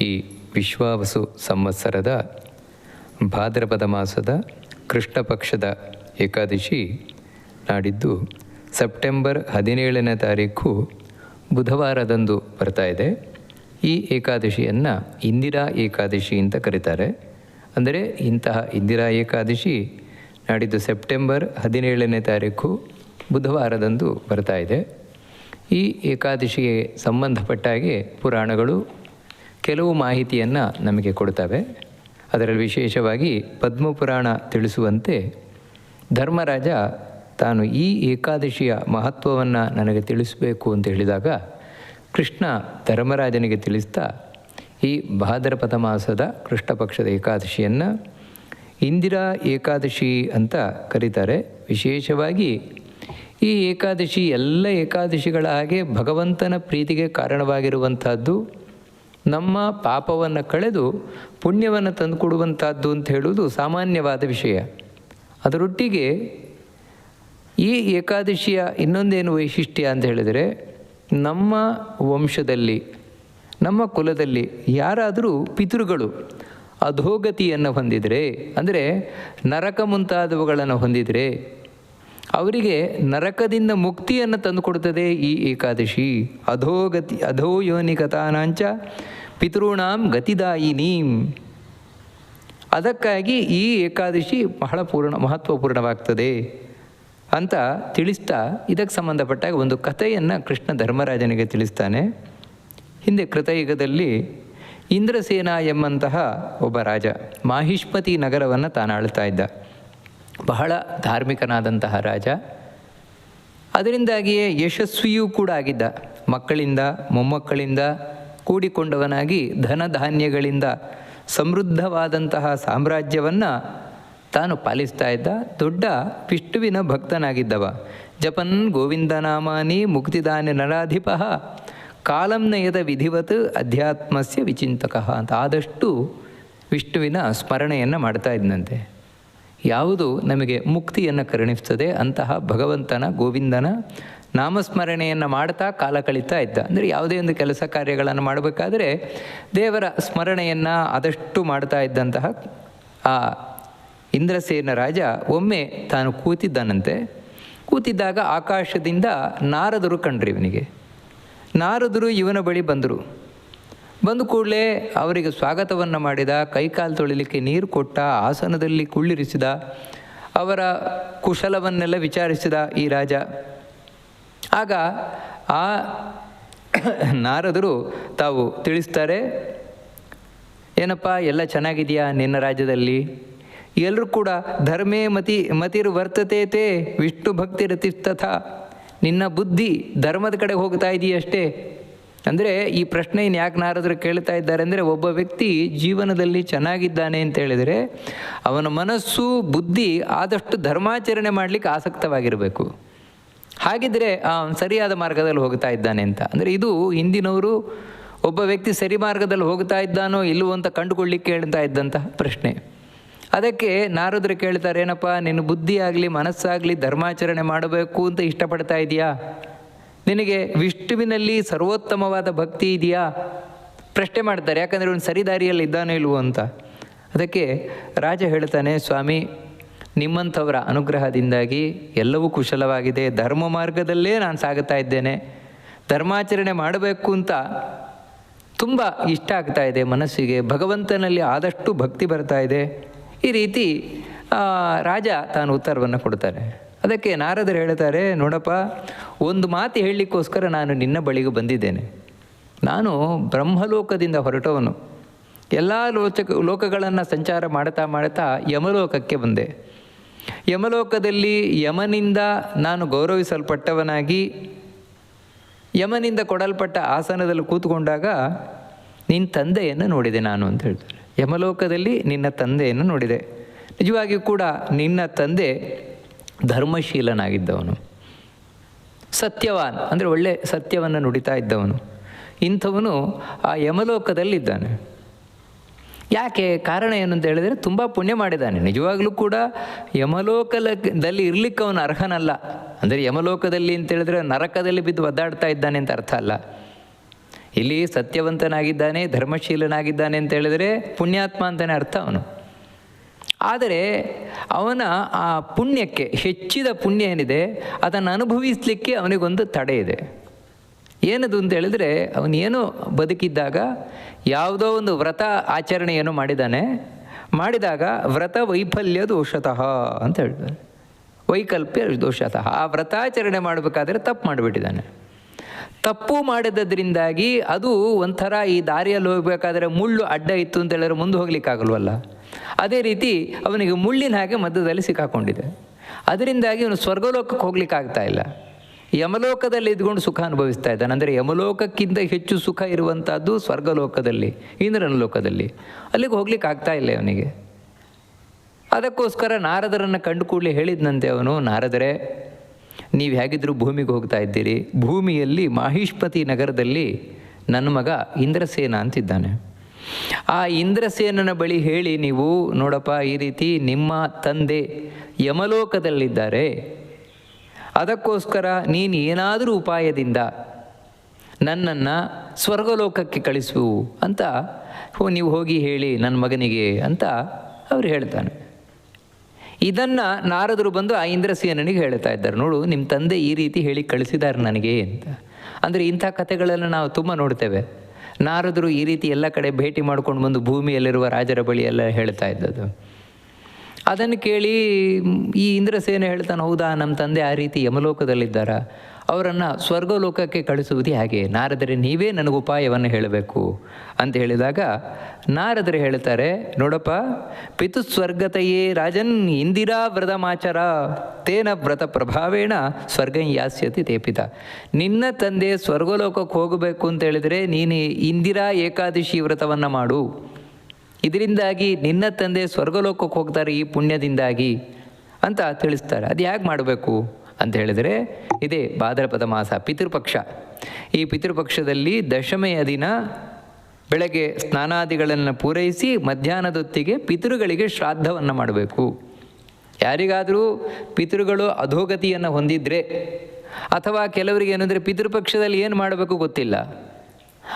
ಈ ವಿಶ್ವಾವಸು ಸಂವತ್ಸರದ ಭಾದ್ರಪದ ಮಾಸದ ಕೃಷ್ಣ ಪಕ್ಷದ ಏಕಾದಶಿ ನಾಡಿದ್ದು ಸೆಪ್ಟೆಂಬರ್ ಹದಿನೇಳನೇ ತಾರೀಕು ಬುಧವಾರದಂದು ಬರ್ತಾ ಇದೆ. ಈ ಏಕಾದಶಿಯನ್ನು ಇಂದಿರಾ ಏಕಾದಶಿ ಅಂತ ಕರೀತಾರೆ. ಅಂದರೆ ಇಂತಹ ಇಂದಿರಾ ಏಕಾದಶಿ ನಾಡಿದ್ದು ಸೆಪ್ಟೆಂಬರ್ ಹದಿನೇಳನೇ ತಾರೀಕು ಬುಧವಾರದಂದು ಬರ್ತಾ ಇದೆ. ಈ ಏಕಾದಶಿಗೆ ಸಂಬಂಧಪಟ್ಟ ಹಾಗೆ ಪುರಾಣಗಳು ಕೆಲವು ಮಾಹಿತಿಯನ್ನು ನಮಗೆ ಕೊಡ್ತವೆ. ಅದರಲ್ಲಿ ವಿಶೇಷವಾಗಿ ಪದ್ಮಪುರಾಣ ತಿಳಿಸುವಂತೆ ಧರ್ಮರಾಜ ತಾನು ಈ ಏಕಾದಶಿಯ ಮಹತ್ವವನ್ನು ನನಗೆ ತಿಳಿಸಬೇಕು ಅಂತ ಹೇಳಿದಾಗ ಕೃಷ್ಣ ಧರ್ಮರಾಜನಿಗೆ ತಿಳಿಸ್ತಾ, ಈ ಭಾದ್ರಪದ ಮಾಸದ ಕೃಷ್ಣಪಕ್ಷದ ಏಕಾದಶಿಯನ್ನು ಇಂದಿರಾ ಏಕಾದಶಿ ಅಂತ ಕರೀತಾರೆ. ವಿಶೇಷವಾಗಿ ಈ ಏಕಾದಶಿ ಎಲ್ಲ ಏಕಾದಶಿಗಳ ಹಾಗೆ ಭಗವಂತನ ಪ್ರೀತಿಗೆ ಕಾರಣವಾಗಿರುವಂಥದ್ದು ನಮ್ಮ ಪಾಪವನ್ನು ಕಳೆದು ಪುಣ್ಯವನ್ನು ತಂದುಕೊಡುವಂಥದ್ದು ಅಂತ ಹೇಳುವುದು ಸಾಮಾನ್ಯವಾದ ವಿಷಯ. ಅದರೊಟ್ಟಿಗೆ ಈ ಏಕಾದಶಿಯ ಇನ್ನೊಂದೇನು ವೈಶಿಷ್ಟ್ಯ ಅಂತ ಹೇಳಿದರೆ ನಮ್ಮ ವಂಶದಲ್ಲಿ, ನಮ್ಮ ಕುಲದಲ್ಲಿ ಯಾರಾದರೂ ಪಿತೃಗಳು ಅಧೋಗತಿಯನ್ನು ಹೊಂದಿದರೆ, ಅಂದರೆ ನರಕ ಮುಂತಾದವುಗಳನ್ನು ಹೊಂದಿದರೆ ಅವರಿಗೆ ನರಕದಿಂದ ಮುಕ್ತಿಯನ್ನು ತಂದುಕೊಡುತ್ತದೆ ಈ ಏಕಾದಶಿ. ಅಧೋಗತಿ ಅಧೋ ಯೋನಿಕತಾನಾಂಚ ಪಿತೃಣಾಂ ಗತಿದಾಯಿನೀಂ. ಅದಕ್ಕಾಗಿ ಈ ಏಕಾದಶಿ ಬಹಳ ಪೂರ್ಣ, ಮಹತ್ವಪೂರ್ಣವಾಗ್ತದೆ ಅಂತ ತಿಳಿಸ್ತಾ ಇದಕ್ಕೆ ಸಂಬಂಧಪಟ್ಟಾಗ ಒಂದು ಕಥೆಯನ್ನು ಕೃಷ್ಣ ಧರ್ಮರಾಜನಿಗೆ ತಿಳಿಸ್ತಾನೆ. ಹಿಂದೆ ಕೃತಯುಗದಲ್ಲಿ ಇಂದ್ರಸೇನ ಎಂಬಂತಹ ಒಬ್ಬ ರಾಜ ಮಾಹಿಷ್ಮತಿ ನಗರವನ್ನು ತಾನು ಆಳ್ತಾ ಇದ್ದ. ಬಹಳ ಧಾರ್ಮಿಕನಾದಂತಹ ರಾಜ. ಅದರಿಂದಾಗಿಯೇ ಯಶಸ್ವಿಯೂ ಕೂಡ ಆಗಿದ್ದ. ಮಕ್ಕಳಿಂದ, ಮೊಮ್ಮಕ್ಕಳಿಂದ ಕೂಡಿಕೊಂಡವನಾಗಿ ಧನಧಾನ್ಯಗಳಿಂದ ಸಮೃದ್ಧವಾದಂತಹ ಸಾಮ್ರಾಜ್ಯವನ್ನು ತಾನು ಪಾಲಿಸ್ತಾ ಇದ್ದ. ದೊಡ್ಡ ವಿಷ್ಣುವಿನ ಭಕ್ತನಾಗಿದ್ದವ. ಜಪನ್ ಗೋವಿಂದನಾಮಾನಿ ಮುಕ್ತಿದಾನಿ ನರಾಧಿಪ ಕಾಲಂನಯದ ವಿಧಿವತ್ ಅಧ್ಯಾತ್ಮಸ್ಯ ವಿಚಿಂತಕಃ ಅಂತ ಆದಷ್ಟು ವಿಷ್ಣುವಿನ ಸ್ಮರಣೆಯನ್ನು ಮಾಡ್ತಾ ಇದ್ದಂತೆ ಯಾವುದು ನಮಗೆ ಮುಕ್ತಿಯನ್ನು ಕರುಣಿಸ್ತದೆ? ಅಂತಹ ಭಗವಂತನ ಗೋವಿಂದನ ನಾಮಸ್ಮರಣೆಯನ್ನು ಮಾಡ್ತಾ ಕಾಲ ಕಳೀತಾ ಇದ್ದ. ಅಂದರೆ ಯಾವುದೇ ಒಂದು ಕೆಲಸ ಕಾರ್ಯಗಳನ್ನು ಮಾಡಬೇಕಾದ್ರೆ ದೇವರ ಸ್ಮರಣೆಯನ್ನು ಆದಷ್ಟು ಮಾಡ್ತಾ ಇದ್ದಂತಹ ಆ ಇಂದ್ರಸೇನ ರಾಜ ಒಮ್ಮೆ ತಾನು ಕೂತಿದ್ದಾನಂತೆ. ಕೂತಿದ್ದಾಗ ಆಕಾಶದಿಂದ ನಾರದರು ಕಂಡ್ರಿ ಇವನಿಗೆ. ನಾರದರು ಇವನ ಬಳಿ ಬಂದರು. ಬಂದ ಕೂಡಲೇ ಅವರಿಗೆ ಸ್ವಾಗತವನ್ನು ಮಾಡಿದ, ಕೈಕಾಲು ತೊಳಿಲಿಕ್ಕೆ ನೀರು ಕೊಟ್ಟ, ಆಸನದಲ್ಲಿ ಕುಳ್ಳಿರಿಸಿದ, ಅವರ ಕುಶಲವನ್ನೆಲ್ಲ ವಿಚಾರಿಸಿದ ಈ ರಾಜ. ಆಗ ಆ ನಾರದರು ತಾವು ತಿಳಿಸ್ತಾರೆ, ಏನಪ್ಪ, ಎಲ್ಲ ಚೆನ್ನಾಗಿದೆಯಾ ನಿನ್ನ ರಾಜ್ಯದಲ್ಲಿ? ಎಲ್ಲರೂ ಕೂಡ, ಧರ್ಮೇ ಮತಿ, ಮತಿರು ವರ್ತತೆ ತೇ, ವಿಷ್ಣು ಭಕ್ತಿ ರತಿಸ್ತಥ ನಿನ್ನ ಬುದ್ಧಿ ಧರ್ಮದ ಕಡೆ ಹೋಗ್ತಾ ಇದೆಯಷ್ಟೇ. ಅಂದರೆ ಈ ಪ್ರಶ್ನೆಯನ್ನು ಯಾಕೆ ನಾರದರು ಕೇಳ್ತಾ ಇದ್ದಾರೆ ಅಂದರೆ ಒಬ್ಬ ವ್ಯಕ್ತಿ ಜೀವನದಲ್ಲಿ ಚೆನ್ನಾಗಿದ್ದಾನೆ ಅಂತ ಹೇಳಿದರೆ ಅವನ ಮನಸ್ಸು, ಬುದ್ಧಿ ಆದಷ್ಟು ಧರ್ಮಾಚರಣೆ ಮಾಡಲಿಕ್ಕೆ ಆಸಕ್ತವಾಗಿರಬೇಕು. ಹಾಗಿದ್ರೆ ಸರಿಯಾದ ಮಾರ್ಗದಲ್ಲಿ ಹೋಗ್ತಾ ಇದ್ದಾನೆ ಅಂತ. ಅಂದರೆ ಇದು ಹಿಂದಿನವರು ಒಬ್ಬ ವ್ಯಕ್ತಿ ಸರಿ ಮಾರ್ಗದಲ್ಲಿ ಹೋಗ್ತಾ ಇದ್ದಾನೋ ಇಲ್ಲವೋ ಅಂತ ಕಂಡುಕೊಳ್ಳಿಕ್ಕೆ ಹೇಳ್ತಾ ಇದ್ದಂತಹ ಪ್ರಶ್ನೆ. ಅದಕ್ಕೆ ನಾರದರು ಕೇಳ್ತಾರೆ, ಏನಪ್ಪ, ನಿನ್ನ ಬುದ್ಧಿ ಆಗಲಿ, ಮನಸ್ಸಾಗಲಿ ಧರ್ಮಾಚರಣೆ ಮಾಡಬೇಕು ಅಂತ ಇಷ್ಟಪಡ್ತಾ ಇದೆಯಾ? ನಿನಗೆ ವಿಷ್ಣುವಿನಲ್ಲಿ ಸರ್ವೋತ್ತಮವಾದ ಭಕ್ತಿ ಇದೆಯಾ? ಪ್ರಶ್ನೆ ಮಾಡ್ತಾರೆ, ಯಾಕಂದರೆ ಇವನು ಸರಿದಾರಿಯಲ್ಲಿ ಇದ್ದಾನೋ ಇಲ್ವೋ ಅಂತ. ಅದಕ್ಕೆ ರಾಜ ಹೇಳ್ತಾನೆ, ಸ್ವಾಮಿ, ನಿಮ್ಮಂಥವರ ಅನುಗ್ರಹದಿಂದಾಗಿ ಎಲ್ಲವೂ ಕುಶಲವಾಗಿದೆ. ಧರ್ಮ ಮಾರ್ಗದಲ್ಲೇ ನಾನು ಸಾಗುತ್ತಾ ಇದ್ದೇನೆ. ಧರ್ಮಾಚರಣೆ ಮಾಡಬೇಕು ಅಂತ ತುಂಬ ಇಷ್ಟ ಆಗ್ತಾ ಇದೆ ಮನಸ್ಸಿಗೆ. ಭಗವಂತನಲ್ಲಿ ಆದಷ್ಟು ಭಕ್ತಿ ಬರ್ತಾ ಇದೆ. ಈ ರೀತಿ ರಾಜ ತಾನು ಉತ್ತರವನ್ನು ಕೊಡ್ತಾರೆ ಅದಕ್ಕೆ ನಾರದರು ಹೇಳ್ತಾರೆ, ನೋಡಪ್ಪ, ಒಂದು ಮಾತು ಹೇಳಲಿಕ್ಕೋಸ್ಕರ ನಾನು ನಿನ್ನ ಬಳಿಗೆ ಬಂದಿದ್ದೇನೆ. ನಾನು ಬ್ರಹ್ಮಲೋಕದಿಂದ ಹೊರಟವನು. ಎಲ್ಲ ಲೋಚಕ, ಲೋಕಗಳನ್ನು ಸಂಚಾರ ಮಾಡ್ತಾ ಮಾಡ್ತಾ ಯಮಲೋಕಕ್ಕೆ ಬಂದೆ. ಯಮಲೋಕದಲ್ಲಿ ಯಮನಿಂದ ನಾನು ಗೌರವಿಸಲ್ಪಟ್ಟವನಾಗಿ, ಯಮನಿಂದ ಕೊಡಲ್ಪಟ್ಟ ಆಸನದಲ್ಲಿ ಕೂತ್ಕೊಂಡಾಗ ನಿನ್ನ ತಂದೆಯನ್ನು ನೋಡಿದೆ ನಾನು ಅಂತ ಹೇಳ್ತಾರೆ. ಯಮಲೋಕದಲ್ಲಿ ನಿನ್ನ ತಂದೆಯನ್ನು ನೋಡಿದೆ. ನಿಜವಾಗಿಯೂ ಕೂಡ ನಿನ್ನ ತಂದೆ ಧರ್ಮಶೀಲನಾಗಿದ್ದವನು. ಸತ್ಯವಾನ್, ಅಂದರೆ ಒಳ್ಳೆ ಸತ್ಯವನ್ನು ನುಡಿತಾ ಇದ್ದವನು. ಇಂಥವನು ಆ ಯಮಲೋಕದಲ್ಲಿದ್ದಾನೆ. ಯಾಕೆ ಕಾರಣ ಏನು ಅಂತ ಹೇಳಿದರೆ ತುಂಬ ಪುಣ್ಯ ಮಾಡಿದ್ದಾನೆ. ನಿಜವಾಗ್ಲೂ ಕೂಡ ಯಮಲೋಕದಲ್ಲಿ ಇರಲಿಕ್ಕೆ ಅವನು ಅರ್ಹನಲ್ಲ. ಅಂದರೆ ಯಮಲೋಕದಲ್ಲಿ ಅಂತ ಹೇಳಿದ್ರೆ ನರಕದಲ್ಲಿ ಬಿದ್ದು ಒದ್ದಾಡ್ತಾ ಇದ್ದಾನೆ ಅಂತ ಅರ್ಥ ಅಲ್ಲ. ಇಲ್ಲಿ ಸತ್ಯವಂತನಾಗಿದ್ದಾನೆ, ಧರ್ಮಶೀಲನಾಗಿದ್ದಾನೆ ಅಂತ ಹೇಳಿದರೆ ಪುಣ್ಯಾತ್ಮ ಅಂತಲೇ ಅರ್ಥ ಅವನು. ಆದರೆ ಅವನ ಆ ಪುಣ್ಯಕ್ಕೆ, ಹೆಚ್ಚಿದ ಪುಣ್ಯ ಏನಿದೆ, ಅದನ್ನು ಅನುಭವಿಸಲಿಕ್ಕೆ ಅವನಿಗೊಂದು ತಡೆ ಇದೆ. ಏನದು ಅಂತ ಹೇಳಿದರೆ, ಅವನೇನು ಬದುಕಿದ್ದಾಗ ಯಾವುದೋ ಒಂದು ವ್ರತ ಆಚರಣೆಯನ್ನು ಮಾಡಿದ್ದಾನೆ. ಮಾಡಿದಾಗ ವ್ರತ ವೈಫಲ್ಯ ದೋಷತಃ ಅಂತ ಹೇಳ್ತಾರೆ ವೈಕಲ್ಪ್ಯ ದೋಷತಃ. ಆ ವ್ರತಾಚರಣೆ ಮಾಡಬೇಕಾದ್ರೆ ತಪ್ಪು ಮಾಡಿಬಿಟ್ಟಿದ್ದಾನೆ. ತಪ್ಪು ಮಾಡಿದ್ದರಿಂದಾಗಿ ಅದು ಒಂಥರ ಈ ದಾರಿಯಲ್ಲಿ ಹೋಗಬೇಕಾದ್ರೆ ಮುಳ್ಳು ಅಡ್ಡ ಇತ್ತು ಅಂತ ಹೇಳಿದ್ರೆ ಮುಂದೆ ಹೋಗ್ಲಿಕ್ಕಾಗಲ್ವಲ್ಲ. ಅದೇ ರೀತಿ ಅವನಿಗೆ ಮುಳ್ಳಿನ ಹಾಗೆ ಮಧ್ಯದಲ್ಲಿ ಸಿಕ್ಕಾಕೊಂಡಿದೆ. ಅದರಿಂದಾಗಿ ಅವನು ಸ್ವರ್ಗಲೋಕಕ್ಕೆ ಹೋಗ್ಲಿಕ್ಕಾಗ್ತಾ ಇಲ್ಲ. ಯಮಲೋಕದಲ್ಲಿ ಇದ್ಕೊಂಡು ಸುಖ ಅನುಭವಿಸ್ತಾ ಇದ್ದಾನೆ. ಅಂದರೆ ಯಮಲೋಕಕ್ಕಿಂತ ಹೆಚ್ಚು ಸುಖ ಇರುವಂಥದ್ದು ಸ್ವರ್ಗಲೋಕದಲ್ಲಿ ಇಂದ್ರನ ಲೋಕದಲ್ಲಿ ಅಲ್ಲಿಗೆ ಹೋಗ್ಲಿಕ್ಕೆ ಆಗ್ತಾ ಇಲ್ಲ ಅವನಿಗೆ. ಅದಕ್ಕೋಸ್ಕರ ನಾರದರನ್ನು ಕಂಡು ಕೂಡಲೇ ಹೇಳಿದ್ನಂತೆ ಅವನು, ನಾರದರೇ, ನೀವು ಹೇಗಿದ್ದರೂ ಭೂಮಿಗೆ ಹೋಗ್ತಾ ಇದ್ದೀರಿ. ಭೂಮಿಯಲ್ಲಿ ಮಾಹಿಷ್ಪತಿ ನಗರದಲ್ಲಿ ನನ್ನ ಮಗ ಇಂದ್ರಸೇನ ಅಂತಿದ್ದಾನೆ. ಆ ಇಂದ್ರಸೇನನ ಬಳಿ ಹೇಳಿ ನೀವು, ನೋಡಪ್ಪ, ಈ ರೀತಿ ನಿಮ್ಮ ತಂದೆ ಯಮಲೋಕದಲ್ಲಿದ್ದಾರೆ. ಅದಕ್ಕೋಸ್ಕರ ನೀನು ಏನಾದರೂ ಉಪಾಯದಿಂದ ನನ್ನನ್ನು ಸ್ವರ್ಗಲೋಕಕ್ಕೆ ಕಳಿಸು ಅಂತ ಹೋ, ನೀವು ಹೋಗಿ ಹೇಳಿ ನನ್ನ ಮಗನಿಗೆ ಅಂತ ಅವ್ರು ಹೇಳ್ತಾನೆ. ಇದನ್ನು ನಾರದರು ಬಂದು ಆ ಇಂದ್ರಸೇನನಿಗೆ ಹೇಳ್ತಾ ಇದ್ದಾರೆ. ನೋಡು, ನಿಮ್ಮ ತಂದೆ ಈ ರೀತಿ ಹೇಳಿ ಕಳಿಸಿದ್ದಾರೆ ನನಗೆ ಅಂತ. ಅಂದರೆ ಇಂಥ ಕಥೆಗಳನ್ನು ನಾವು ತುಂಬ ನೋಡ್ತೇವೆ. ನಾರದರು ಈ ರೀತಿ ಎಲ್ಲ ಕಡೆ ಭೇಟಿ ಮಾಡ್ಕೊಂಡು ಬಂದು ಭೂಮಿಯಲ್ಲಿರುವ ರಾಜರ ಬಳಿ ಎಲ್ಲ ಹೇಳ್ತಾ ಇದ್ದದ್ದು. ಅದನ್ನು ಕೇಳಿ ಈ ಇಂದ್ರಸೇನ ಹೇಳ್ತಾನೆ, ಹೌದಾ, ನಮ್ಮ ತಂದೆ ಆ ರೀತಿ ಯಮಲೋಕದಲ್ಲಿದ್ದಾರ? ಅವರನ್ನು ಸ್ವರ್ಗಲೋಕಕ್ಕೆ ಕಳಿಸುವುದು ಹೇಗೆ? ನಾರದರೆ, ನೀವೇ ನನಗೆ ಉಪಾಯವನ್ನು ಹೇಳಬೇಕು ಅಂತ ಹೇಳಿದಾಗ ನಾರದರು ಹೇಳ್ತಾರೆ, ನೋಡಪ್ಪ, ಪಿತುಸ್ವರ್ಗತೆಯೇ ರಾಜನ್ ಇಂದಿರಾ ವ್ರತಮಾಚರ, ತೇನ ವ್ರತ ಪ್ರಭಾವೇಣ ಸ್ವರ್ಗಂ ಯಾಸ್ಯತಿ ತೇಪಿತ ನಿನ್ನ ತಂದೆ ಸ್ವರ್ಗಲೋಕಕ್ಕೆ ಹೋಗಬೇಕು ಅಂತ ಹೇಳಿದರೆ ನೀನು ಇಂದಿರಾ ಏಕಾದಶಿ ವ್ರತವನ್ನು ಮಾಡು. ಇದರಿಂದಾಗಿ ನಿನ್ನ ತಂದೆ ಸ್ವರ್ಗಲೋಕಕ್ಕೆ ಹೋಗ್ತಾರೆ ಈ ಪುಣ್ಯದಿಂದಾಗಿ ಅಂತ ತಿಳಿಸ್ತಾರೆ. ಅದು ಯಾಕೆ ಮಾಡಬೇಕು ಅಂತ ಹೇಳಿದರೆ, ಇದೇ ಭಾದ್ರಪದ ಮಾಸ, ಪಿತೃಪಕ್ಷ. ಈ ಪಿತೃಪಕ್ಷದಲ್ಲಿ ದಶಮೆಯ ದಿನ ಬೆಳಗ್ಗೆ ಸ್ನಾನಾದಿಗಳನ್ನು ಪೂರೈಸಿ ಮಧ್ಯಾಹ್ನದೊತ್ತಿಗೆ ಪಿತೃಗಳಿಗೆ ಶ್ರಾದ್ದವನ್ನು ಮಾಡಬೇಕು. ಯಾರಿಗಾದರೂ ಪಿತೃಗಳು ಅಧೋಗತಿಯನ್ನು ಹೊಂದಿದ್ರೆ ಅಥವಾ ಕೆಲವರಿಗೆ ಏನಂದರೆ ಪಿತೃಪಕ್ಷದಲ್ಲಿ ಏನು ಮಾಡಬೇಕು ಗೊತ್ತಿಲ್ಲ.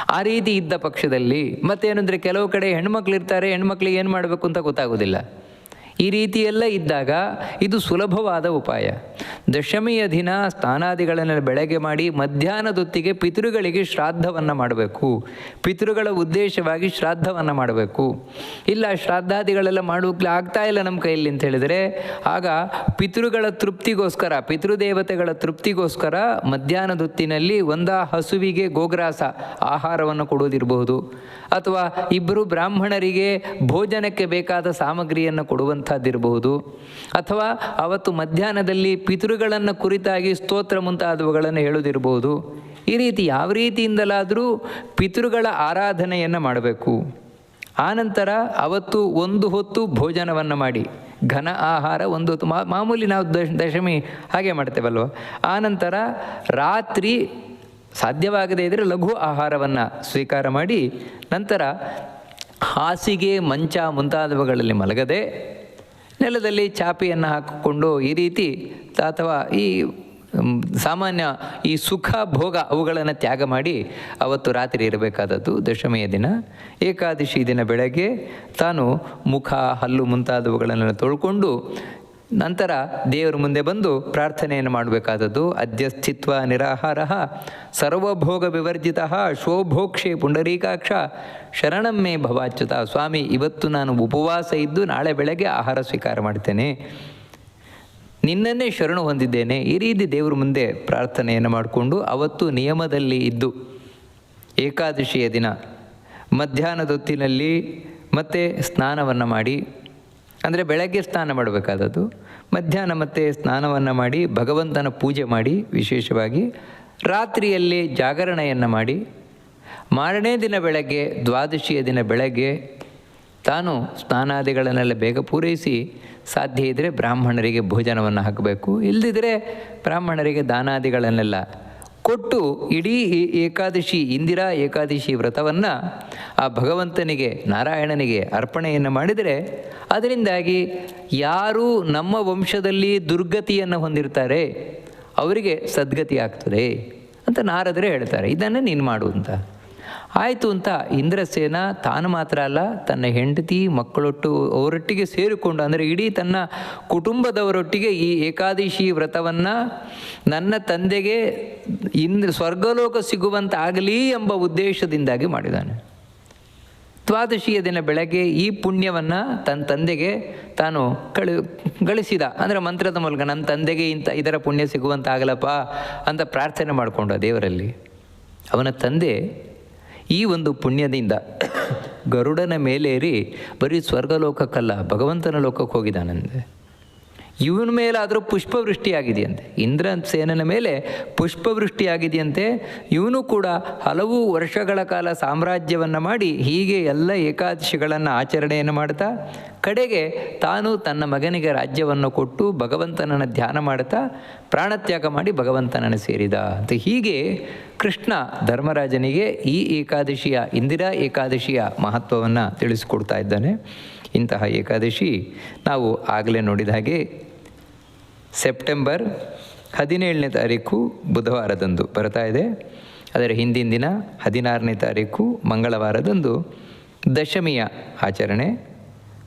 ಆ ರೀತಿ ಇದ್ದ ಪಕ್ಷದಲ್ಲಿ ಮತ್ತೇನಂದ್ರೆ ಕೆಲವು ಕಡೆ ಹೆಣ್ಮಕ್ಳು ಇರ್ತಾರೆ ಹೆಣ್ಮಕ್ಳಿಗೆ ಏನು ಮಾಡಬೇಕು ಅಂತ ಗೊತ್ತಾಗೋದಿಲ್ಲ. ಈ ರೀತಿಯೆಲ್ಲ ಇದ್ದಾಗ ಇದು ಸುಲಭವಾದ ಉಪಾಯ. ದಶಮಿಯ ದಿನ ಸ್ನಾನಾದಿಗಳನ್ನು ಬೆಳಗ್ಗೆ ಮಾಡಿ ಮಧ್ಯಾಹ್ನದೊತ್ತಿಗೆ ಪಿತೃಗಳಿಗೆ ಶ್ರಾದ್ದವನ್ನು ಮಾಡಬೇಕು. ಪಿತೃಗಳ ಉದ್ದೇಶವಾಗಿ ಶ್ರಾದ್ದವನ್ನು ಮಾಡಬೇಕು. ಇಲ್ಲ, ಶ್ರಾದ್ದಾದಿಗಳೆಲ್ಲ ಮಾಡೋಕ್ಕೆ ಆಗ್ತಾ ಇಲ್ಲ ನಮ್ಮ ಕೈಯಲ್ಲಿ ಅಂತ ಹೇಳಿದರೆ, ಆಗ ಪಿತೃಗಳ ತೃಪ್ತಿಗೋಸ್ಕರ, ಪಿತೃದೇವತೆಗಳ ತೃಪ್ತಿಗೋಸ್ಕರ ಮಧ್ಯಾಹ್ನದೊತ್ತಿನಲ್ಲಿ ಒಂದ ಹಸುವಿಗೆ ಗೋಗ್ರಾಸ ಆಹಾರವನ್ನು ಕೊಡುವುದಿರಬಹುದು. ಅಥವಾ ಇಬ್ಬರು ಬ್ರಾಹ್ಮಣರಿಗೆ ಭೋಜನಕ್ಕೆ ಬೇಕಾದ ಸಾಮಗ್ರಿಯನ್ನು ಕೊಡುವಂಥದ್ದಿರಬಹುದು. ಅಥವಾ ಅವತ್ತು ಮಧ್ಯಾಹ್ನದಲ್ಲಿ ಪಿತೃಗಳನ್ನು ಕುರಿತಾಗಿ ಸ್ತೋತ್ರ ಮುಂತಾದವುಗಳನ್ನು ಹೇಳುದಿರಬಹುದು ಈ ರೀತಿ ಯಾವ ರೀತಿಯಿಂದಲಾದರೂ ಪಿತೃಗಳ ಆರಾಧನೆಯನ್ನು ಮಾಡಬೇಕು. ಆನಂತರ ಅವತ್ತು ಒಂದು ಹೊತ್ತು ಭೋಜನವನ್ನು ಮಾಡಿ. ಘನ ಆಹಾರ ಒಂದು ಹೊತ್ತು. ಮಾಮೂಲಿ ನಾವು ದಶ, ದಶಮಿ ಹಾಗೆ ಮಾಡ್ತೇವಲ್ವ. ಆನಂತರ ರಾತ್ರಿ ಸಾಧ್ಯವಾಗದೇ ಇದ್ದರೆ ಲಘು ಆಹಾರವನ್ನು ಸ್ವೀಕಾರ ಮಾಡಿ ನಂತರ ಹಾಸಿಗೆ, ಮಂಚ ಮುಂತಾದವುಗಳಲ್ಲಿ ಮಲಗದೆ ನೆಲದಲ್ಲಿ ಚಾಪೆಯನ್ನು ಹಾಕಿಕೊಂಡು ಈ ರೀತಿ ಅಥವಾ ಈ ಸಾಮಾನ್ಯ ಈ ಸುಖ, ಭೋಗ ಅವುಗಳನ್ನು ತ್ಯಾಗ ಮಾಡಿ ಅವತ್ತು ರಾತ್ರಿ ಇರಬೇಕಾದದ್ದು ದಶಮಿಯ ದಿನ. ಏಕಾದಶಿ ದಿನ ಬೆಳಗ್ಗೆ ತಾನು ಮುಖ, ಹಲ್ಲು ಮುಂತಾದವುಗಳನ್ನು ತೊಳ್ಕೊಂಡು ನಂತರ ದೇವರ ಮುಂದೆ ಬಂದು ಪ್ರಾರ್ಥನೆಯನ್ನು ಮಾಡಬೇಕಾದದ್ದು ಅಧ್ಯಸ್ಥಿತ್ವ ನಿರಾಹಾರ ಸರ್ವಭೋಗ ವಿವರ್ಜಿತ ಶೋಭೋಕ್ಷೆ ಪುಂಡರೀಕಾಕ್ಷ ಶರಣಮ್ಮೆ ಭವಾಚ್ಯುತ. ಸ್ವಾಮಿ, ಇವತ್ತು ನಾನು ಉಪವಾಸ ಇದ್ದು ನಾಳೆ ಬೆಳಗ್ಗೆ ಆಹಾರ ಸ್ವೀಕಾರ ಮಾಡ್ತೇನೆ. ನಿನ್ನನ್ನೇ ಶರಣು ಹೊಂದಿದ್ದೇನೆ. ಈ ರೀತಿ ದೇವರ ಮುಂದೆ ಪ್ರಾರ್ಥನೆಯನ್ನು ಮಾಡಿಕೊಂಡು ಅವತ್ತು ನಿಯಮದಲ್ಲಿ ಇದ್ದು ಏಕಾದಶಿಯ ದಿನ ಮಧ್ಯಾಹ್ನದೊತ್ತಿನಲ್ಲಿ ಮತ್ತೆ ಸ್ನಾನವನ್ನು ಮಾಡಿ ಅಂದರೆ ಬೆಳಗ್ಗೆ ಸ್ನಾನ ಮಾಡಬೇಕಾದದ್ದು, ಮಧ್ಯಾಹ್ನ ಮತ್ತೆ ಸ್ನಾನವನ್ನು ಮಾಡಿ, ಭಗವಂತನ ಪೂಜೆ ಮಾಡಿ, ವಿಶೇಷವಾಗಿ ರಾತ್ರಿಯಲ್ಲಿ ಜಾಗರಣೆಯನ್ನು ಮಾಡಿ, ಮಾರನೇ ದಿನ ಬೆಳಗ್ಗೆ, ದ್ವಾದಶಿಯ ದಿನ ಬೆಳಗ್ಗೆ ತಾನು ಸ್ನಾನಾದಿಗಳನ್ನೆಲ್ಲ ಬೇಗ ಪೂರೈಸಿ, ಸಾಧ್ಯ ಇದ್ದರೆ ಬ್ರಾಹ್ಮಣರಿಗೆ ಭೋಜನವನ್ನು ಹಾಕಬೇಕು. ಇಲ್ಲದಿದ್ದರೆ ಬ್ರಾಹ್ಮಣರಿಗೆ ದಾನಾದಿಗಳನ್ನೆಲ್ಲ ಕೊಟ್ಟು ಇಡೀ ಏಕಾದಶಿ, ಇಂದಿರಾ ಏಕಾದಶಿ ವ್ರತವನ್ನು ಆ ಭಗವಂತನಿಗೆ, ನಾರಾಯಣನಿಗೆ ಅರ್ಪಣೆಯನ್ನು ಮಾಡಿದರೆ ಅದರಿಂದಾಗಿ ಯಾರು ನಮ್ಮ ವಂಶದಲ್ಲಿ ದುರ್ಗತಿಯನ್ನು ಹೊಂದಿರ್ತಾರೆ, ಅವರಿಗೆ ಸದ್ಗತಿ ಆಗ್ತದೆ ಅಂತ ನಾರದರೆ ಹೇಳ್ತಾರೆ. ಇದನ್ನು ನೀನು ಮಾಡು ಅಂತ. ಆಯಿತು ಅಂತ ಇಂದ್ರಸೇನ ತಾನು ಮಾತ್ರ ಅಲ್ಲ, ತನ್ನ ಹೆಂಡತಿ ಮಕ್ಕಳೊಟ್ಟು ಅವರೊಟ್ಟಿಗೆ ಸೇರಿಕೊಂಡು, ಅಂದರೆ ಇಡೀ ತನ್ನ ಕುಟುಂಬದವರೊಟ್ಟಿಗೆ ಈ ಏಕಾದಶಿ ವ್ರತವನ್ನು ನನ್ನ ತಂದೆಗೆ ಇಂದ್ರ ಸ್ವರ್ಗಲೋಕ ಸಿಗುವಂತಾಗಲಿ ಎಂಬ ಉದ್ದೇಶದಿಂದಾಗಿ ಮಾಡಿದ್ದಾನೆ. ದ್ವಾದಶಿಯ ದಿನ ಬೆಳಗ್ಗೆ ಈ ಪುಣ್ಯವನ್ನು ತನ್ನ ತಂದೆಗೆ ತಾನು ಕಳಿ, ಗಳಿಸಿದ. ಅಂದರೆ ಮಂತ್ರದ ಮೂಲಕ ನನ್ನ ತಂದೆಗೆ ಇಂಥ ಇದರ ಪುಣ್ಯ ಸಿಗುವಂತಾಗಲಪ್ಪ ಅಂತ ಪ್ರಾರ್ಥನೆ ಮಾಡಿಕೊಂಡ ದೇವರಲ್ಲಿ. ಅವನ ತಂದೆ ಈ ಒಂದು ಪುಣ್ಯದಿಂದ ಗರುಡನ ಮೇಲೇರಿ ಬರೀ ಸ್ವರ್ಗಲೋಕಕ್ಕಲ್ಲ ಭಗವಂತನ ಲೋಕಕ್ಕೆ ಹೋಗಿದ್ದಾನಂತೆ. ಇವನ ಮೇಲಾದರೂ ಪುಷ್ಪವೃಷ್ಟಿಯಾಗಿದೆಯಂತೆ. ಇಂದ್ರ ಸೇನನ ಮೇಲೆ ಪುಷ್ಪವೃಷ್ಟಿಯಾಗಿದೆಯಂತೆ. ಇವನು ಕೂಡ ಹಲವು ವರ್ಷಗಳ ಕಾಲ ಸಾಮ್ರಾಜ್ಯವನ್ನು ಮಾಡಿ ಹೀಗೆ ಎಲ್ಲ ಏಕಾದಶಿಗಳನ್ನು ಆಚರಣೆಯನ್ನು ಮಾಡ್ತಾ, ಕಡೆಗೆ ತಾನು ತನ್ನ ಮಗನಿಗೆ ರಾಜ್ಯವನ್ನು ಕೊಟ್ಟು ಭಗವಂತನನ್ನು ಧ್ಯಾನ ಮಾಡ್ತಾ, ಪ್ರಾಣತ್ಯಾಗ ಮಾಡಿ ಭಗವಂತನನ್ನು ಸೇರಿದ. ಅಂತ ಹೀಗೆ ಕೃಷ್ಣ ಧರ್ಮರಾಜನಿಗೆ ಈ ಏಕಾದಶಿಯ, ಇಂದಿರಾ ಏಕಾದಶಿಯ ಮಹತ್ವವನ್ನು ತಿಳಿಸಿಕೊಡ್ತಾ ಇದ್ದಾನೆ. ಇಂತಹ ಏಕಾದಶಿ ನಾವು ಆಗಲೇ ನೋಡಿದ ಹಾಗೆ ಸೆಪ್ಟೆಂಬರ್ ಹದಿನೇಳನೇ ತಾರೀಕು ಬುಧವಾರದಂದು. ಬರ್ತಾ ಇದೆ? ಅದರ ಹಿಂದಿನ ದಿನ ಹದಿನಾರನೇ ತಾರೀಕು ಮಂಗಳವಾರದಂದು. ದಶಮಿಯ ಆಚರಣೆ.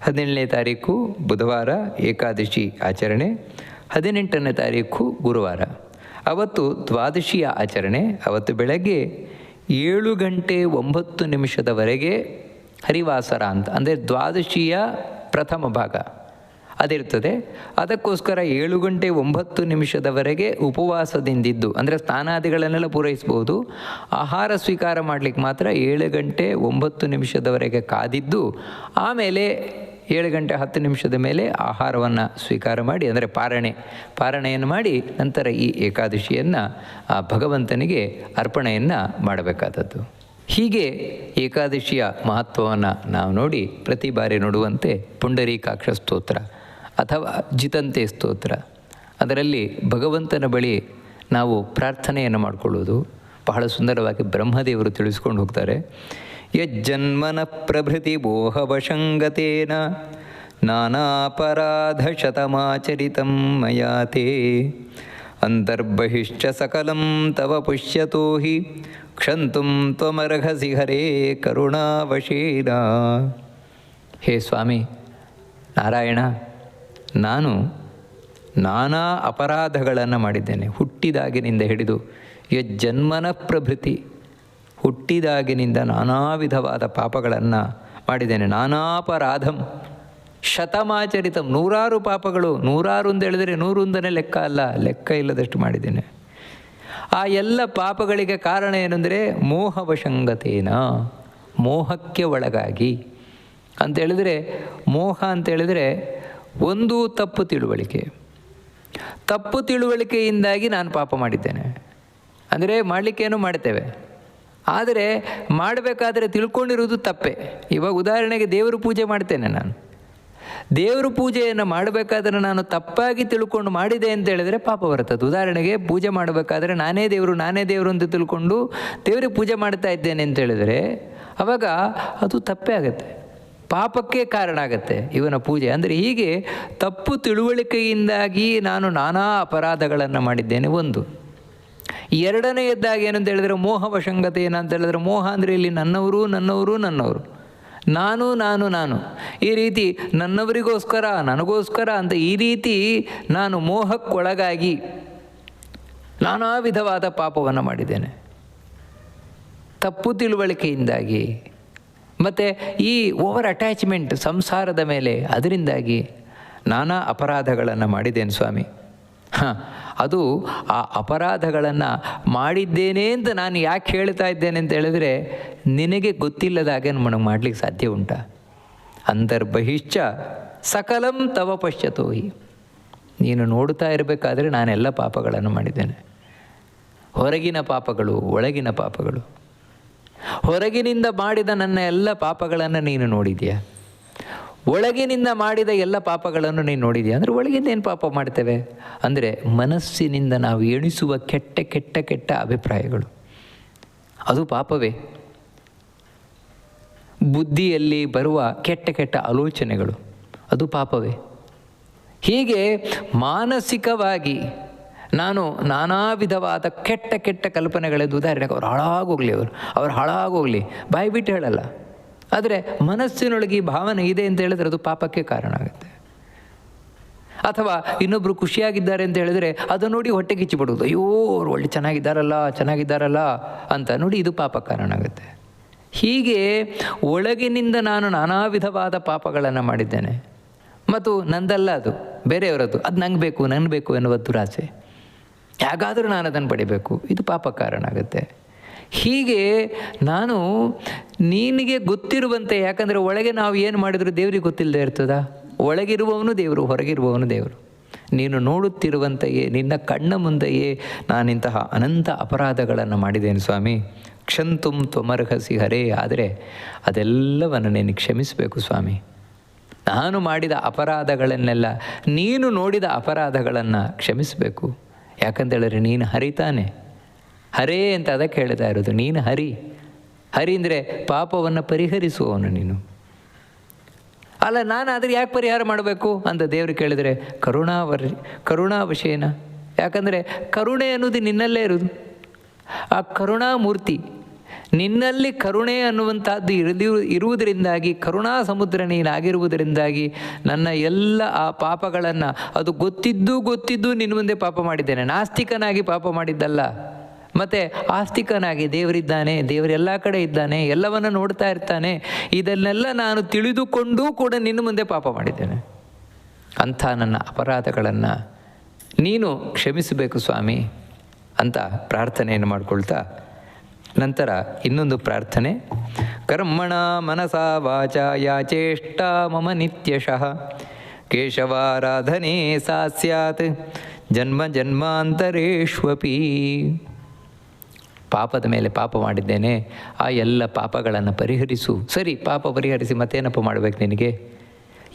ಹದಿನೇಳನೇ ತಾರೀಕು ಬುಧವಾರ ಏಕಾದಶಿ ಆಚರಣೆ. ಹದಿನೆಂಟನೇ ತಾರೀಕು ಗುರುವಾರ. ಅವತ್ತು ದ್ವಾದಶಿಯ ಆಚರಣೆ. ಅವತ್ತು ಬೆಳಗ್ಗೆ ಏಳು ಗಂಟೆ ಒಂಬತ್ತು ನಿಮಿಷದವರೆಗೆ ಹರಿವಾಸರ ಅಂತ. ಅಂದರೆ ದ್ವಾದಶಿಯ ಪ್ರಥಮ ಭಾಗ. ಅದಿರ್ತದೆ ಅದಕ್ಕೋಸ್ಕರ ಏಳು ಗಂಟೆ ಒಂಬತ್ತು ನಿಮಿಷದವರೆಗೆ ಉಪವಾಸದಿಂದಿದ್ದು, ಅಂದರೆ ಸ್ಥಾನಾದಿಗಳನ್ನೆಲ್ಲ ಪೂರೈಸ್ಬೋದು. ಆಹಾರ ಸ್ವೀಕಾರ ಮಾಡಲಿಕ್ಕೆ ಮಾತ್ರ ಏಳು ಗಂಟೆ ಒಂಬತ್ತು ನಿಮಿಷದವರೆಗೆ ಕಾದಿದ್ದು, ಆಮೇಲೆ ಏಳು ಗಂಟೆ ಹತ್ತು ನಿಮಿಷದ ಮೇಲೆ ಆಹಾರವನ್ನು ಸ್ವೀಕಾರ ಮಾಡಿ, ಅಂದರೆ ಪಾರಣೆ, ಪಾರಣೆಯನ್ನು ಮಾಡಿ ನಂತರ ಈ ಏಕಾದಶಿಯನ್ನು, ಆ ಭಗವಂತನಿಗೆ ಅರ್ಪಣೆಯನ್ನು ಮಾಡಬೇಕಾದದ್ದು. ಹೀಗೆ ಏಕಾದಶಿಯ ಮಹತ್ವವನ್ನು ನಾವು ನೋಡಿ ಪ್ರತಿ ಬಾರಿ ನೋಡುವಂತೆ ಪುಂಡರೀಕಾಕ್ಷ ಸ್ತೋತ್ರ. ಅಥವಾ ಜಿತಂತೆ ಸ್ತೋತ್ರ. ಅದರಲ್ಲಿ ಭಗವಂತನ ಬಳಿ ನಾವು ಪ್ರಾರ್ಥನೆಯನ್ನು ಮಾಡಿಕೊಳ್ಳೋದು. ಬಹಳ ಸುಂದರವಾಗಿ ಬ್ರಹ್ಮದೇವರು ತಿಳಿಸ್ಕೊಂಡು ಹೋಗ್ತಾರೆ. ಯಜ್ಜನ್ಮನ ಪ್ರಭೃತಿ ಮೋಹವಶಂಗತೇನ ನಾನಾಪರಾಧ ಶತಮಾಚರಿತಂ ಮಯಾತೆ. ಅಂತರ್ಬಹಿಶ್ಚ ಸಕಲಂ ತವ ಪುಷ್ಯತೋ ಹಿ ಕ್ಷಂತುಂ ತ್ವಮರ್ಹಸಿ ಹರೇ ಕರುಣಾವಶೀನ. ಹೇ ಸ್ವಾಮಿ, ನಾರಾಯಣ ನಾನು ನಾನಾ ಅಪರಾಧಗಳನ್ನು ಮಾಡಿದ್ದೇನೆ. ಹುಟ್ಟಿದಾಗಿನಿಂದ ಹಿಡಿದು ಜನ್ಮನ ಪ್ರಭೃತಿ, ಹುಟ್ಟಿದಾಗಿನಿಂದ ನಾನಾ ವಿಧವಾದ ಪಾಪಗಳನ್ನು ಮಾಡಿದ್ದೇನೆ. ನಾನಾಪರಾಧಂ ಶತಮಾಚರಿತಂ, ನೂರಾರು ಪಾಪಗಳು ನೂರಾರು ಅಂತ ಹೇಳಿದರೆ ನೂರೊಂದನೇ ಲೆಕ್ಕ ಅಲ್ಲ, ಲೆಕ್ಕ ಇಲ್ಲದಷ್ಟು ಮಾಡಿದ್ದೇನೆ. ಆ ಎಲ್ಲ ಪಾಪಗಳಿಗೆ ಕಾರಣ ಏನೆಂದರೆ ಮೋಹವಶಂಗತೇನ, ಮೋಹಕ್ಕೆ ಒಳಗಾಗಿ. ಅಂತೇಳಿದರೆ ಮೋಹ ಅಂತ ಹೇಳಿದರೆ ಒಂದು ತಪ್ಪು ತಿಳುವಳಿಕೆ. ತಪ್ಪು ತಿಳುವಳಿಕೆಯಿಂದಾಗಿ ನಾನು ಪಾಪ ಮಾಡಿದ್ದೇನೆ. ಅಂದರೆ ಮಾಡಲಿಕ್ಕೇನು ಮಾಡ್ತೇವೆ? ಆದರೆ ಮಾಡಬೇಕಾದ್ರೆ ತಿಳ್ಕೊಂಡಿರೋದು ತಪ್ಪೆ. ಇವಾಗ ಉದಾಹರಣೆಗೆ ದೇವರು ಪೂಜೆ ಮಾಡ್ತೇನೆ ನಾನು. ದೇವರು ಪೂಜೆಯನ್ನು ಮಾಡಬೇಕಾದ್ರೆ ನಾನು ತಪ್ಪಾಗಿ ತಿಳ್ಕೊಂಡು ಮಾಡಿದೆ ಅಂತ ಹೇಳಿದ್ರೆ ಪಾಪ ಬರ್ತದೆ ಉದಾಹರಣೆಗೆ ಪೂಜೆ ಮಾಡಬೇಕಾದ್ರೆ ನಾನೇ ದೇವರು ನಾನೇ ದೇವರು ಅಂತ ತಿಳ್ಕೊಂಡು ದೇವರಿಗೆ ಪೂಜೆ ಮಾಡ್ತಾ ಇದ್ದೇನೆ ಅಂತ ಹೇಳಿದರೆ ಅವಾಗ ಅದು ತಪ್ಪೇ ಆಗುತ್ತೆ. ಪಾಪಕ್ಕೆ ಕಾರಣ ಆಗುತ್ತೆ ಇವನ ಪೂಜೆ. ಅಂದರೆ ಹೀಗೆ ತಪ್ಪು ತಿಳುವಳಿಕೆಯಿಂದಾಗಿ ನಾನು ನಾನಾ ಅಪರಾಧಗಳನ್ನು ಮಾಡಿದ್ದೇನೆ ಒಂದು. ಎರಡನೆಯದ್ದಾಗಿ ಏನಂತ ಹೇಳಿದರೆ ಮೋಹವಶಂಗತೆ ಏನಂತ ಹೇಳಿದ್ರೆ ಮೋಹ ಅಂದರೆ ಇಲ್ಲಿ ನನ್ನವರು ನನ್ನವರು ನನ್ನವರು. ನಾನು ನಾನು ನಾನು. ಈ ರೀತಿ ನನ್ನವರಿಗೋಸ್ಕರ, ನನಗೋಸ್ಕರ ಅಂತ ಈ ರೀತಿ ನಾನು ಮೋಹಕ್ಕೊಳಗಾಗಿ ನಾನಾ ವಿಧವಾದ ಪಾಪವನ್ನು ಮಾಡಿದ್ದೇನೆ. ತಪ್ಪು ತಿಳುವಳಿಕೆಯಿಂದಾಗಿ ಮತ್ತು ಈ ಓವರ್ ಅಟ್ಯಾಚ್ಮೆಂಟ್ ಸಂಸಾರದ ಮೇಲೆ ಅದರಿಂದಾಗಿ ನಾನಾ ಅಪರಾಧಗಳನ್ನು ಮಾಡಿದ್ದೇನೆ ಸ್ವಾಮಿ. ಹಾಂ, ಅದು ಆ ಅಪರಾಧಗಳನ್ನು ಮಾಡಿದ್ದೇನೆ ಅಂತ ನಾನು ಯಾಕೆ ಹೇಳ್ತಾ ಇದ್ದೇನೆ ಅಂತ ಹೇಳಿದ್ರೆ ನಿನಗೆ ಗೊತ್ತಿಲ್ಲದಾಗೆ ನನಗೆ ಮಾಡಲಿಕ್ಕೆ ಸಾಧ್ಯ ಉಂಟಾ. ಅಂತರ್ಬಹಿಶ್ಚ ಸಕಲಂ ತವ ಪಶ್ಯತೋಹಿ ನೀನು ನೋಡ್ತಾ ಇರಬೇಕಾದ್ರೆ ನಾನೆಲ್ಲ ಪಾಪಗಳನ್ನು ಮಾಡಿದ್ದೇನೆ. ಹೊರಗಿನ ಪಾಪಗಳು, ಒಳಗಿನ ಪಾಪಗಳು. ಹೊರಗಿನಿಂದ ಮಾಡಿದ ನನ್ನ ಎಲ್ಲ ಪಾಪಗಳನ್ನು ನೀನು ನೋಡಿದೆಯಾ? ಒಳಗಿನಿಂದ ಮಾಡಿದ ಎಲ್ಲ ಪಾಪಗಳನ್ನು ನೀನು ನೋಡಿದೆಯಾ? ಅಂದರೆ ಒಳಗಿಂದ ಏನು ಪಾಪ ಮಾಡ್ತೇವೆ? ಅಂದರೆ ಮನಸ್ಸಿನಿಂದ ನಾವು ಎಣಿಸುವ ಕೆಟ್ಟ ಕೆಟ್ಟ ಕೆಟ್ಟ ಅಭಿಪ್ರಾಯಗಳು. ಅದು ಪಾಪವೇ. ಬುದ್ಧಿಯಲ್ಲಿ ಬರುವ ಕೆಟ್ಟ ಕೆಟ್ಟ ಆಲೋಚನೆಗಳು, ಅದು ಪಾಪವೇ. ಹೀಗೆ ಮಾನಸಿಕವಾಗಿ ನಾನು ನಾನಾ ವಿಧವಾದ ಕೆಟ್ಟ ಕೆಟ್ಟ ಕಲ್ಪನೆಗಳೆಂದು ಉದಾಹರಣೆಗೆ ಅವ್ರು ಹಾಳಾಗೋಗ್ಲಿ ಅವರು. ಅವ್ರು ಹಾಳಾಗೋಗ್ಲಿ. ಬಾಯಿ ಬಿಟ್ಟು ಹೇಳಲ್ಲ. ಆದರೆ ಮನಸ್ಸಿನೊಳಗೆ ಈ ಭಾವನೆ ಇದೆ ಅಂತ ಹೇಳಿದ್ರೆ ಅದು ಪಾಪಕ್ಕೆ ಕಾರಣ ಆಗುತ್ತೆ. ಅಥವಾ ಇನ್ನೊಬ್ಬರು ಖುಷಿಯಾಗಿದ್ದಾರೆ ಅಂತ ಹೇಳಿದ್ರೆ ಅದನ್ನು ನೋಡಿ ಹೊಟ್ಟೆ ಕಿಚ್ಚಿಬಿಡೋದು ಅಯ್ಯೋ, ಅವ್ರು ಒಳ್ಳೆ ಚೆನ್ನಾಗಿದ್ದಾರಲ್ಲ ಚೆನ್ನಾಗಿದ್ದಾರಲ್ಲ ಅಂತ ನೋಡಿ ಇದು ಪಾಪ ಕಾರಣ ಆಗುತ್ತೆ. ಹೀಗೆ ಒಳಗಿನಿಂದ ನಾನು ನಾನಾ ವಿಧವಾದ ಪಾಪಗಳನ್ನು ಮಾಡಿದ್ದೇನೆ. ಮತ್ತು ನಂದಲ್ಲ ಅದು. ಬೇರೆಯವರದ್ದು ಅದು ನಂಗೆ ಬೇಕು ನಂಗೆ ಬೇಕು ಎನ್ನುವ ದುರಾಸೆ ಹೇಗಾದರೂ ನಾನು ಅದನ್ನು ಪಡಿಬೇಕು. ಇದು ಪಾಪ ಕಾರಣ ಆಗುತ್ತೆ. ಹೀಗೆ ನಾನು ನಿನಗೆ ಗೊತ್ತಿರುವಂತೆ, ಯಾಕಂದರೆ ಒಳಗೆ ನಾವು ಏನು ಮಾಡಿದರೂ ದೇವರಿಗೆ ಗೊತ್ತಿಲ್ಲದೆ ಇರ್ತದ? ಒಳಗಿರುವವನು ದೇವರು, ಹೊರಗಿರುವವನು ದೇವರು. ನೀನು ನೋಡುತ್ತಿರುವಂತೆಯೇ, ನಿನ್ನ ಕಣ್ಣ ಮುಂದೆಯೇ ನಾನಿಂತಹ ಅನಂತ ಅಪರಾಧಗಳನ್ನು ಮಾಡಿದ್ದೇನೆ ಸ್ವಾಮಿ. ಕ್ಷಂತುಂ ತ್ವಮರ್ಹಸಿ ಹರೇ, ಆದರೆ ಅದೆಲ್ಲವನ್ನು ನೀನು ಕ್ಷಮಿಸಬೇಕು ಸ್ವಾಮಿ. ನಾನು ಮಾಡಿದ ಅಪರಾಧಗಳನ್ನೆಲ್ಲ, ನೀನು ನೋಡಿದ ಅಪರಾಧಗಳನ್ನು ಕ್ಷಮಿಸಬೇಕು. ಯಾಕಂತೇಳಿದ್ರೆ ನೀನು ಹರಿತಾನೆ ಹರೇ ಅಂತ ಅದಕ್ಕೆ ಹೇಳ್ತಾ ಇರೋದು, ನೀನು ಹರಿ. ಹರಿ ಅಂದರೆ ಪಾಪವನ್ನು ಪರಿಹರಿಸುವವನು ನೀನು. ಅಲ್ಲ ನಾನು ಆದರೆ ಯಾಕೆ ಪರಿಹಾರ ಮಾಡಬೇಕು ಅಂತ ದೇವರು ಕೇಳಿದರೆ, ಕರುಣಾವರ್, ಕರುಣಾವಶೇನ. ಯಾಕಂದರೆ ಕರುಣೆ ಅನ್ನೋದು ನಿನ್ನಲ್ಲೇ ಇರೋದು. ಆ ಕರುಣಾಮೂರ್ತಿ ನಿನ್ನಲ್ಲಿ ಕರುಣೆ ಅನ್ನುವಂಥದ್ದು ಇರದಿ ಇರುವುದರಿಂದಾಗಿ, ಕರುಣಾ ಸಮುದ್ರ ನೀನಾಗಿರುವುದರಿಂದಾಗಿ ನನ್ನ ಎಲ್ಲ ಆ ಪಾಪಗಳನ್ನು, ಅದು ಗೊತ್ತಿದ್ದು ಗೊತ್ತಿದ್ದು ನಿನ್ನ ಮುಂದೆ ಪಾಪ ಮಾಡಿದ್ದೇನೆ. ನಾಸ್ತಿಕನಾಗಿ ಪಾಪ ಮಾಡಿದ್ದಲ್ಲ. ಮತ್ತು ಆಸ್ತಿಕನಾಗಿ ದೇವರಿದ್ದಾನೆ, ದೇವರೆಲ್ಲ ಕಡೆ ಇದ್ದಾನೆ, ಎಲ್ಲವನ್ನು ನೋಡ್ತಾ ಇರ್ತಾನೆ, ಇದನ್ನೆಲ್ಲ ನಾನು ತಿಳಿದುಕೊಂಡೂ ಕೂಡ ನಿನ್ನ ಮುಂದೆ ಪಾಪ ಮಾಡಿದ್ದೇನೆ. ಅಂಥ ನನ್ನ ಅಪರಾಧಗಳನ್ನು ನೀನು ಕ್ಷಮಿಸಬೇಕು ಸ್ವಾಮಿ ಅಂತ ಪ್ರಾರ್ಥನೆಯನ್ನು ಮಾಡ್ಕೊಳ್ತಾ ನಂತರ ಇನ್ನೊಂದು ಪ್ರಾರ್ಥನೆ. ಕರ್ಮಣ ಮನಸ ವಾಚ ಯಾಚೇಷ್ಟ ಮಮ ನಿತ್ಯಶಃ. ಕೇಶವಾರಾಧನೆ ಸಾ ಸ್ಯಾತ್. ಜನ್ಮ ಜನ್ಮಾಂತರೇಷ್ವಪಿ. ಪಾಪದ ಮೇಲೆ ಪಾಪ ಮಾಡಿದ್ದೇನೆ. ಆ ಎಲ್ಲ ಪಾಪಗಳನ್ನು ಪರಿಹರಿಸು. ಸರಿ, ಪಾಪ ಪರಿಹರಿಸಿ ಮತ್ತೇನಪ್ಪ ಮಾಡಬೇಕು ನಿನಗೆ?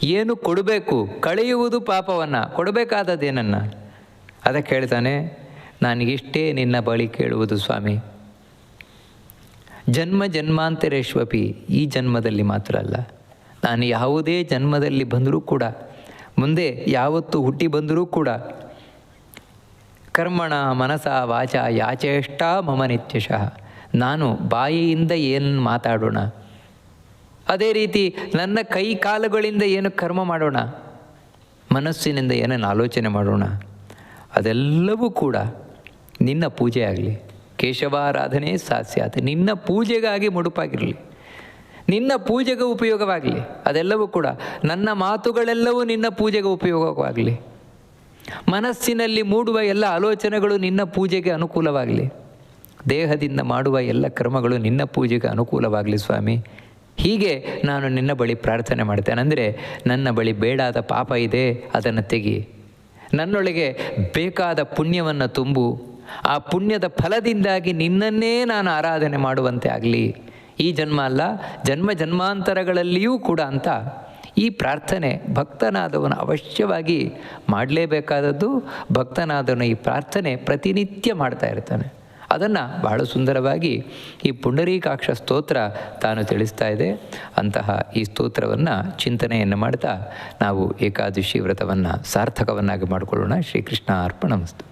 ಏನು ಕೊಡಬೇಕು? ಕಳೆಯುವುದು ಪಾಪವನ್ನು. ಕೊಡಬೇಕಾದದ್ದೇನನ್ನು? ಅದಕ್ಕೆ ಹೇಳ್ತಾನೆ ನನಗಿಷ್ಟೇ ನಿನ್ನ ಬಳಿ ಕೇಳುವುದು ಸ್ವಾಮಿ. ಜನ್ಮ ಜನ್ಮಾಂತರೇಶ್ವಪಿ ಈ ಜನ್ಮದಲ್ಲಿ ಮಾತ್ರ ಅಲ್ಲ. ನಾನು ಯಾವುದೇ ಜನ್ಮದಲ್ಲಿ ಬಂದರೂ ಕೂಡ, ಮುಂದೆ ಯಾವತ್ತು ಹುಟ್ಟಿ ಬಂದರೂ ಕೂಡ, ಕರ್ಮಣ ಮನಸ ವಾಚ ಯಾಚೇಷ್ಟ ಮಮ ನಿತ್ಯಶಃ. ನಾನು ಬಾಯಿಯಿಂದ ಏನು ಮಾತಾಡೋಣ? ಅದೇ ರೀತಿ ನನ್ನ ಕೈ ಕಾಲುಗಳಿಂದ ಏನು ಕರ್ಮ ಮಾಡೋಣ? ಮನಸ್ಸಿನಿಂದ ಏನೇನು ಆಲೋಚನೆ ಮಾಡೋಣ? ಅದೆಲ್ಲವೂ ಕೂಡ ನಿನ್ನ ಪೂಜೆ ಆಗಲಿ. ಕೇಶವಾರಾಧನೆ ಸಾಸ್ಯಾತ್ ನಿನ್ನ ಪೂಜೆಗಾಗಿ ಮುಡುಪಾಗಿರಲಿ. ನಿನ್ನ ಪೂಜೆಗೆ ಉಪಯೋಗವಾಗಲಿ. ಅದೆಲ್ಲವೂ ಕೂಡ ನನ್ನ ಮಾತುಗಳೆಲ್ಲವೂ ನಿನ್ನ ಪೂಜೆಗೆ ಉಪಯೋಗವಾಗಲಿ. ಮನಸ್ಸಿನಲ್ಲಿ ಮೂಡುವ ಎಲ್ಲ ಆಲೋಚನೆಗಳು ನಿನ್ನ ಪೂಜೆಗೆ ಅನುಕೂಲವಾಗಲಿ. ದೇಹದಿಂದ ಮಾಡುವ ಎಲ್ಲ ಕರ್ಮಗಳು ನಿನ್ನ ಪೂಜೆಗೆ ಅನುಕೂಲವಾಗಲಿ ಸ್ವಾಮಿ. ಹೀಗೆ ನಾನು ನಿನ್ನ ಬಳಿ ಪ್ರಾರ್ಥನೆ ಮಾಡ್ತೇನೆ. ಅಂದರೆ ನನ್ನ ಬಳಿ ಬೇಡಾದ ಪಾಪ ಇದೆ, ಅದನ್ನು ತೆಗಿ ನನ್ನೊಳಗೆ ಬೇಕಾದ ಪುಣ್ಯವನ್ನು ತುಂಬು. ಆ ಪುಣ್ಯದ ಫಲದಿಂದಾಗಿ ನಿನ್ನನ್ನೇ ನಾನು ಆರಾಧನೆ ಮಾಡುವಂತೆ ಆಗಲಿ. ಈ ಜನ್ಮ ಅಲ್ಲ, ಜನ್ಮ ಜನ್ಮಾಂತರಗಳಲ್ಲಿಯೂ ಕೂಡ ಅಂತ ಈ ಪ್ರಾರ್ಥನೆ ಭಕ್ತನಾದವನು ಅವಶ್ಯವಾಗಿ ಮಾಡಲೇಬೇಕಾದದ್ದು ಭಕ್ತನಾದವನು ಈ ಪ್ರಾರ್ಥನೆ ಪ್ರತಿನಿತ್ಯ ಮಾಡ್ತಾ ಇರ್ತಾನೆ. ಅದನ್ನು ಬಹಳ ಸುಂದರವಾಗಿ ಈ ಪುಂಡರೀಕಾಕ್ಷ ಸ್ತೋತ್ರ ತಾನು ತಿಳಿಸ್ತಾ ಇದೆ. ಅಂತಹ ಈ ಸ್ತೋತ್ರವನ್ನು ಚಿಂತನೆಯನ್ನು ಮಾಡ್ತಾ ನಾವು ಏಕಾದಶಿ ವ್ರತವನ್ನು ಸಾರ್ಥಕವನ್ನಾಗಿ ಮಾಡಿಕೊಳ್ಳೋಣ. ಶ್ರೀಕೃಷ್ಣ ಅರ್ಪಣಮಸ್ತು